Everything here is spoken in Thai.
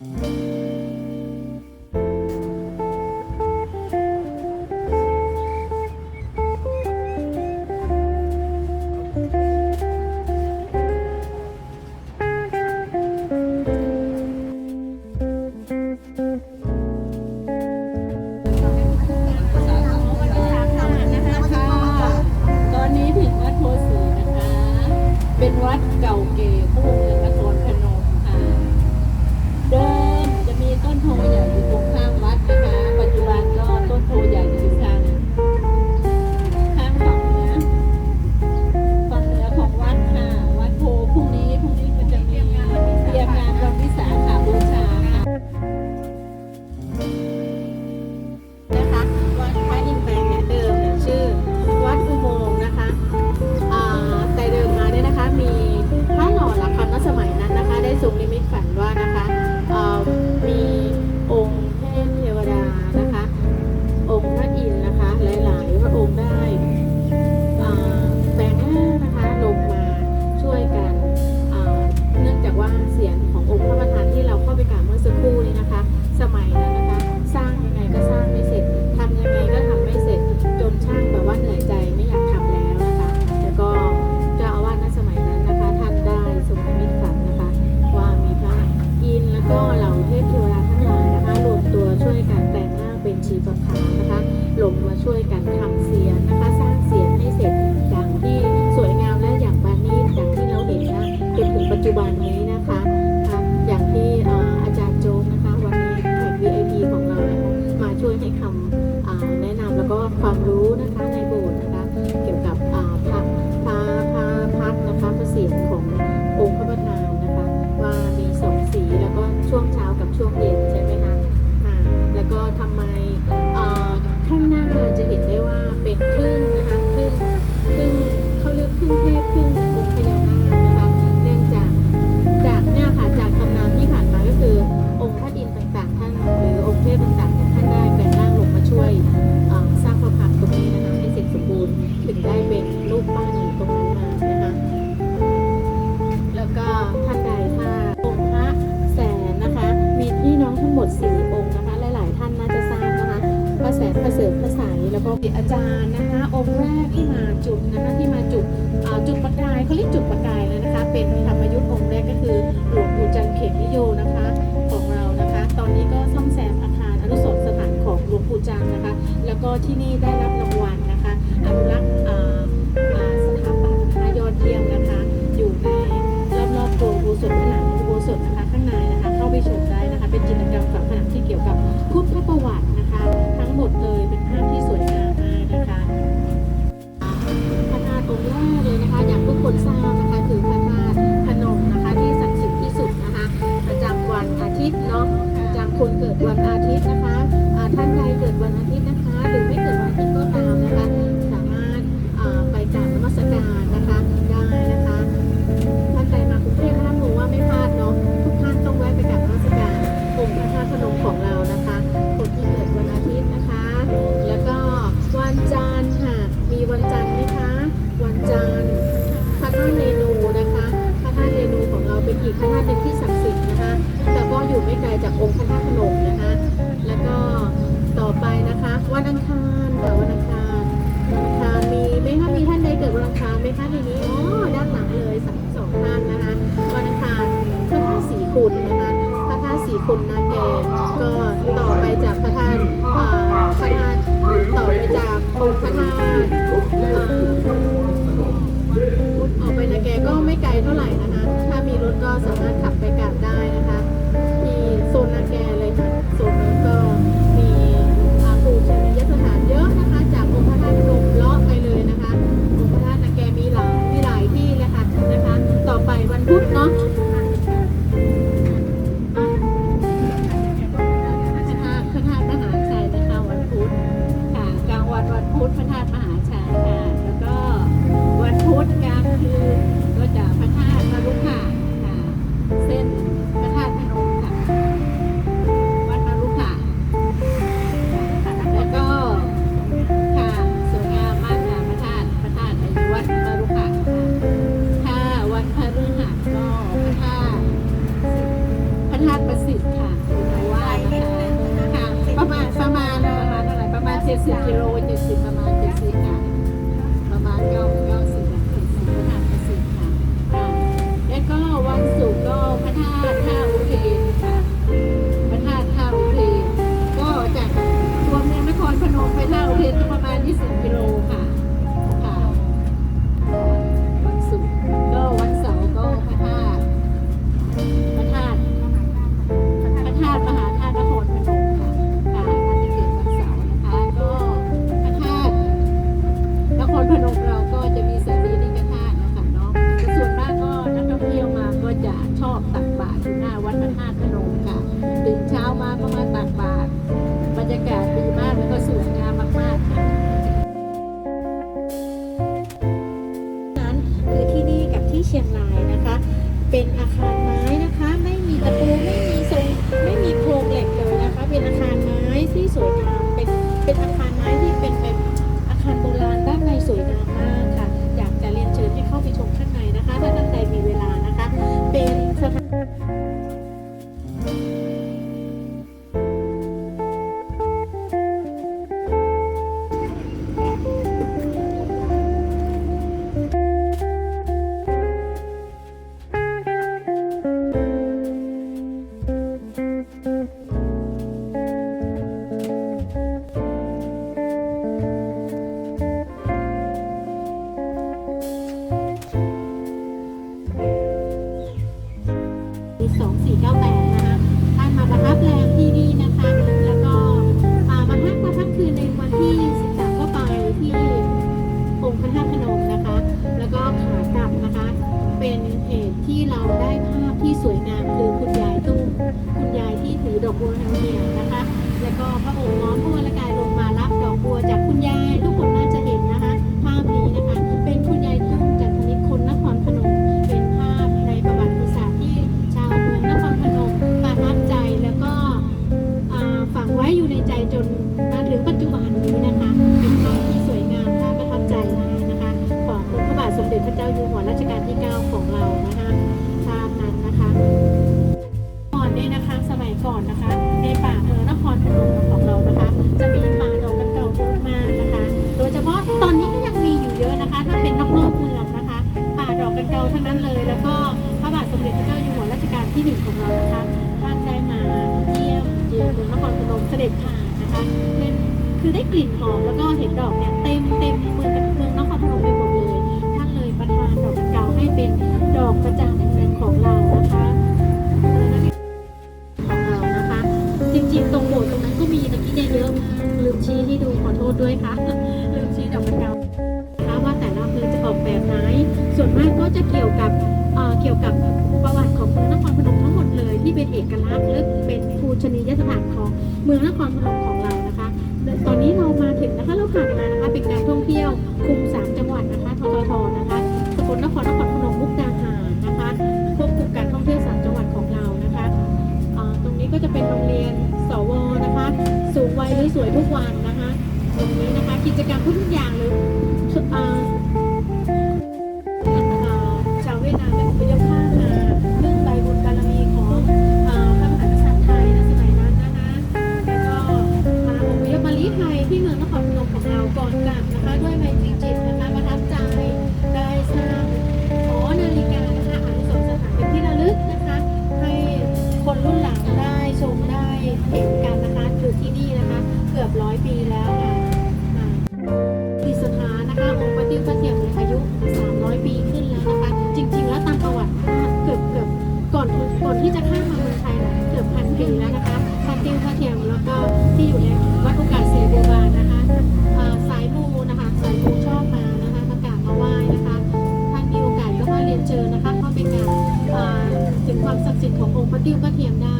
ตอนนี้ถึงวัดโพสีนะคะ เป็นวัดเก่าเก่า ประภานะคะลงมาช่วยกันทำเสียงนะคะ สร้างเสียงให้เสร็จดังที่สวยงามและอย่างบานนี้ดังที่เราเห็นนะจนถึงปัจจุบันนี้นะคะอย่างที่อาจารย์โจมนะคะ วันนี้แขก VIP ของเรามาช่วยให้คำแนะนำแล้วก็ความรู้ ถึงได้เป็นรูปปั้นตรงนั้นมานะคะ แล้วก็ท่านใดถ้าองค์พระแสนนะคะ มีพี่น้องทั้งหมดสี่องค์นะคะ หลายๆท่านน่าจะทราบนะคะพระแสนพระเสริมพระใสแล้วก็อาจารย์นะคะ องค์แรกที่มาจุดนะคะที่มาจุดจุดประกายเขาเรียกจุดประกายแล้วนะคะ เป็นธรรมยุทธ์องค์แรกก็คือหลวงปู่จันเขตนิโยนะคะของเรานะคะ ตอนนี้ก็ซ่อมแซมอาคารอนุสรณ์สถานของหลวงปู่จันนะคะ แล้วก็ที่นี่ได้รับรางวัลนะคะอนุรักษ์ คนเกิดวันอาทิตย์นะคะท่านใดเกิดวันอาทิตย์นะคะหรือ คุณนาเกตก็ต่อไปจากพระท่านพระท่าตุต่อไปจากองค์พระท่าน 70กิโล70ประมาณ70ค่ะ เป็นอาคารไม้นะคะ ไม่มีตะปูไม่่อนนะคะ ในป่าเออนครพนมของเรานะคะ จะมีป่าดอกกระเก่าเยอะมากนะคะ โดยเฉพาะตอนนี้ก็ยังมีอยู่เยอะนะคะ ถ้าเป็นนอกเมืองนะคะ ป่าดอกกระเก่าทั้งนั้นเลย แล้วก็พระบาทสมเด็จพระเจ้าอยู่หัวรัชกาลที่หนึ่งของเรานะคะท่านได้มาเที่ยวเยือนเมืองนครพนมเสด็จผ่านนะคะเป็นคือได้กลิ่นหอมแล้วก็เห็นดอกเนี่ยเต็มเต็มเมืองเมืองนครพนมไปหมดเลยท่านเลยประทานดอกกระเก่าให้เป็นดอกประจำ เมืองนครพนม ถึงแล้วนะคะพระติวพระเทียมแล้วก็ที่อยู่ในวัดโอกาสสีบัวนะคะสายมูนะคะสายมูชอบมานะคะประกาศมาไหว้นะคะท่านมีโอกาสก็มาเรียนเชิญนะคะเข้าไปกราบถึงความศักดิ์สิทธิ์ขององค์พระติวพระเทียมได้